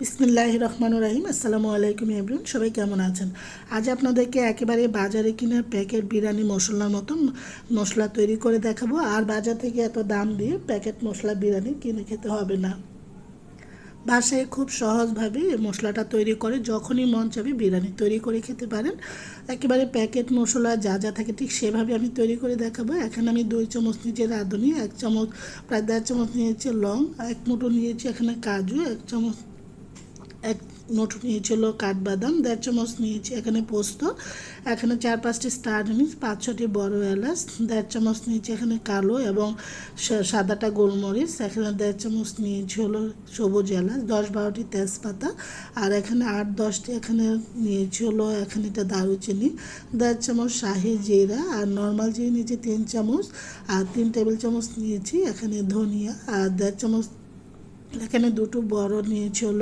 বিসমিল্লাহ রহমান রাহিম, আসসালামু আলাইকুম এভরিন সবাই কেমন আছেন? আজ আপনাদেরকে একেবারে বাজারে কিনে প্যাকেট বিরিয়ানি মশলার মতন মশলা তৈরি করে দেখাবো। আর বাজার থেকে এত দাম দিয়ে প্যাকেট মশলা বিরিয়ানি কিনে খেতে হবে না। বাসায় খুব সহজভাবে মশলাটা তৈরি করে, যখনই মন চাবে বিরিয়ানি তৈরি করে খেতে পারেন। একেবারে প্যাকেট মশলা যা যা থাকে ঠিক সেভাবে আমি তৈরি করে দেখাবো। এখানে আমি দুই চামচ নিয়েছি রাঁধুনি, এক চামচ, প্রায় দেড় চামচ নিয়েছি লং, এক মুঠো নিয়েছি এখানে কাজু, এক চামচ এক মুঠো নিয়েছিল কাঠবাদাম, দেড় চামচ নিয়েছি এখানে পোস্ত, এখানে চার পাঁচটি স্টার নিয়েছি পাঁচ ছটি বড় এলাচ, দেড় চামচ নিয়েছি এখানে কালো এবং সাদাটা গোলমরিচ, এখানে দেড় চামচ নিয়েছি হলো সবুজ এলাচ, দশ বারোটি তেজপাতা আর এখানে আট দশটি এখানে নিয়েছি হলো এখানে এটা দারুচিনি, দেড় চামচ শাহি জিরা আর নর্মাল জিরে নিয়েছি তিন চামচ আর তিন টেবিল চামচ নিয়েছি এখানে ধনিয়া আর দেড় চামচ এখানে দুটো বড় নিয়েছিল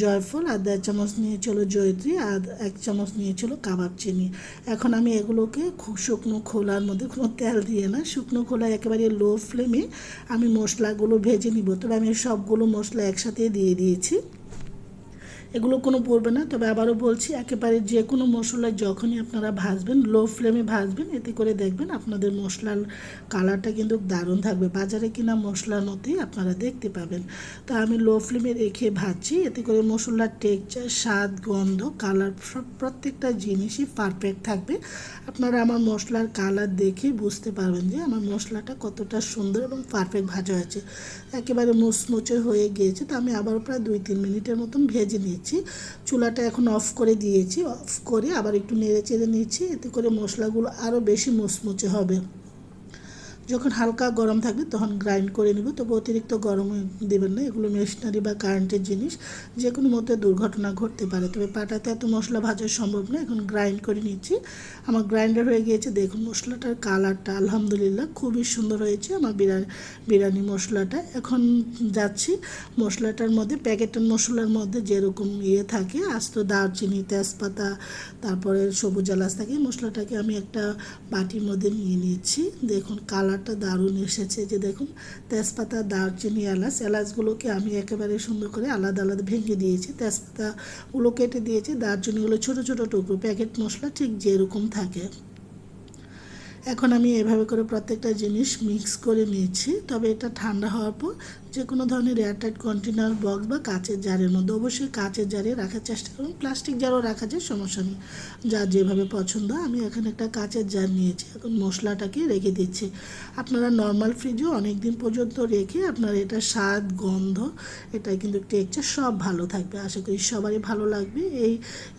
জয়ফল, আর দেড় চামচ নিয়েছিল জয়ত্রী, আর এক চামচ নিয়েছিল কাবাব চিনি। এখন আমি এগুলোকে খুব শুকনো খোলার মধ্যে, কোনো তেল দিয়ে না, শুকনো খোলা একেবারে লো ফ্লেমে আমি মশলাগুলো ভেজে নিব। তবে আমি সবগুলো মশলা একসাথে দিয়ে দিয়েছি। এগুলো কোনো পড়বে না। তবে আবারও বলছি, একেবারে যে কোনো মশলা যখনই আপনারা ভাজবেন লো ফ্লেমে ভাজবেন, এতে করে দেখবেন আপনাদের মশলার কালারটা কিন্তু দারুণ থাকবে। বাজারে কিনা মশলার মতোই আপনারা দেখতে পাবেন। তা আমি লো ফ্লেমে রেখে ভাজছি, এতে করে মশলার টেক্সচার স্বাদ, গন্ধ কালার সব প্রত্যেকটা জিনিসই পারফেক্ট থাকবে। আপনারা আমার মশলার কালার দেখে বুঝতে পারবেন যে আমার মশলাটা কতটা সুন্দর এবং পারফেক্ট ভাজা হয়েছে। একেবারে মুচমুচে হয়ে গিয়েছে, তো আমি আবার প্রায় দুই তিন মিনিটের মতন ভেজে নিয়েছি। চুলাটা এখন অফ করে দিয়েছি। অফ করে আবার একটু নেড়ে চেড়ে নিয়েছি এতে করে মশলাগুলো আরও বেশি মুচমুচে হবে। যখন হালকা গরম থাকবে তখন গ্রাইন্ড করে নিব, তবে অতিরিক্ত গরম দেবেন না। এগুলো মেশিনারি বা কারেন্টের জিনিস যে কোনো মধ্যে দুর্ঘটনা ঘটতে পারে। তবে পাটাতে এত মশলা ভাজা সম্ভব না, এখন গ্রাইন্ড করে নিচ্ছি। আমার গ্রাইন্ডার হয়ে গিয়েছে, দেখুন মশলাটার কালারটা আলহামদুলিল্লাহ, খুবই সুন্দর হয়েছে আমার বিরিয়ানি বিরিয়ানি মশলাটা। এখন যাচ্ছি মশলাটার মধ্যে, প্যাকেটের মশলার মধ্যে যেরকম ইয়ে থাকে, আস্ত দারচিনি, তেজপাতা, তারপরে সবুজ এলাচ থাকে, মশলাটাকে আমি একটা বাটির মধ্যে নিয়ে নিচ্ছি। দেখুন কালারটা দারুণ এসেছে যে দেখুন, তেজপাতা, দারচিনি, এলাচ, এলাচগুলোকে আমি একেবারে সুন্দর করে আলাদা আলাদা ভেঙে দিয়েছি। তেজপাতাগুলো কেটে দিয়েছি, দারচিনিগুলো ছোটো ছোটো টুকরো, প্যাকেট মশলা ঠিক যেরকম থাকে। এখন আমি এভাবে করে প্রত্যেকটা জিনিস মিক্স করে নিয়েছি, তবে এটা ঠান্ডা হওয়ার পর যে কোনো ধরনের এয়ারটাইট কন্টেনার, বক্স বা কাঁচের জারের মধ্যে অবশ্যই কাঁচের জারে রাখার চেষ্টা করুন। প্লাস্টিক জারও রাখা যায়, সমস্যা নেই। যার যেভাবে পছন্দ, আমি এখানে একটা কাচের জার নিয়েছি। এখন মশলাটাকে রেখে দিচ্ছি। আপনারা নর্মাল ফ্রিজেও অনেক দিন পর্যন্ত রেখে আপনার এটা স্বাদ, গন্ধ, এটা কিন্তু টেক্সচার সব ভালো থাকবে। আশা করি সবারই ভালো লাগবে। এই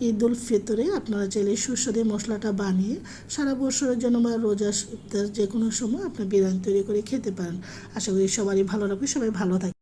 ঈদ উল ফিতরে আপনারা চাইলে সুস্বাদু মশলাটা বানিয়ে সারা বছরের জন্য বা রোজা যে কোনো সময় আপনার বিরিয়ানি তৈরি করে খেতে পারেন। আশা করি সবারই ভালো লাগবে, সবাই ভালো থাকবে